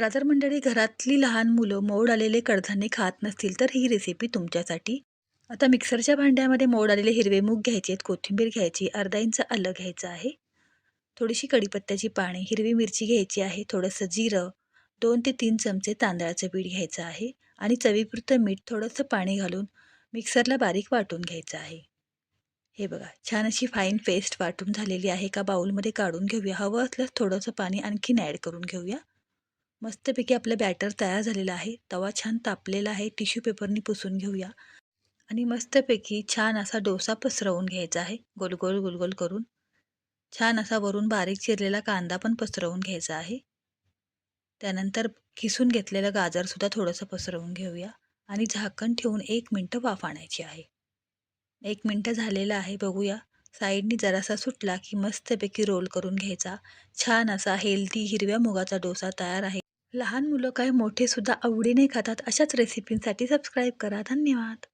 चला तर मंडळी घरातली लहान मुलं मोड आलेले कडधान्य खात नसतील तर ही रेसिपी तुमच्यासाठी. आता मिक्सरच्या भांड्यामध्ये मोड आलेले हिरवे मूग घ्यायचे आहेत कोथिंबीर घ्यायची अर्धा इंच आलं घ्यायचं आहे. थोडीशी कढीपत्त्याची पाने हिरवी मिरची घ्यायची आहे थोडंसं जिरं दोन ते तीन चमचे तांदळाचं पीठ घ्यायचं आहे आणि चवीपुरतं मीठ थोडंसं पाणी घालून मिक्सरला बारीक वाटून घ्यायचं आहे. हे बघा छान अशी फाईन पेस्ट वाटून झालेली आहे का बाऊलमध्ये काढून घेऊया. हवं असल्यास थोडंसं पाणी आणखीन ॲड करून घेऊया. मस्तपैकी आपलं बॅटर तयार झालेलं आहे. तवा छान तापलेला आहे. टिश्यू पेपरनी पुसून घेऊया. आणि मस्तपैकी छान असा डोसा पसरवून घ्यायचा आहे. गोलगोल गोलगोल करून. छान असा वरून बारीक चिरलेला कांदा पण पसरवून घ्यायचा आहे. त्यानंतर किसून घेतलेलं गाजरसुद्धा थोडंसं पसरवून घेऊया. आणि झाकण ठेवून एक मिनटं वाफ आणायची आहे. एक मिनटं झालेलं आहे बघूया. साईडनी जरासा सुटला की मस्तपैकी रोल करून घ्यायचा. छान असा हेल्दी हिरव्या मुगाचा डोसा तयार आहे. लहान मुलं काय मोठे सुद्धा आवडीने खातात अशाच रेसिपींसाठी सबस्क्राईब करा. धन्यवाद.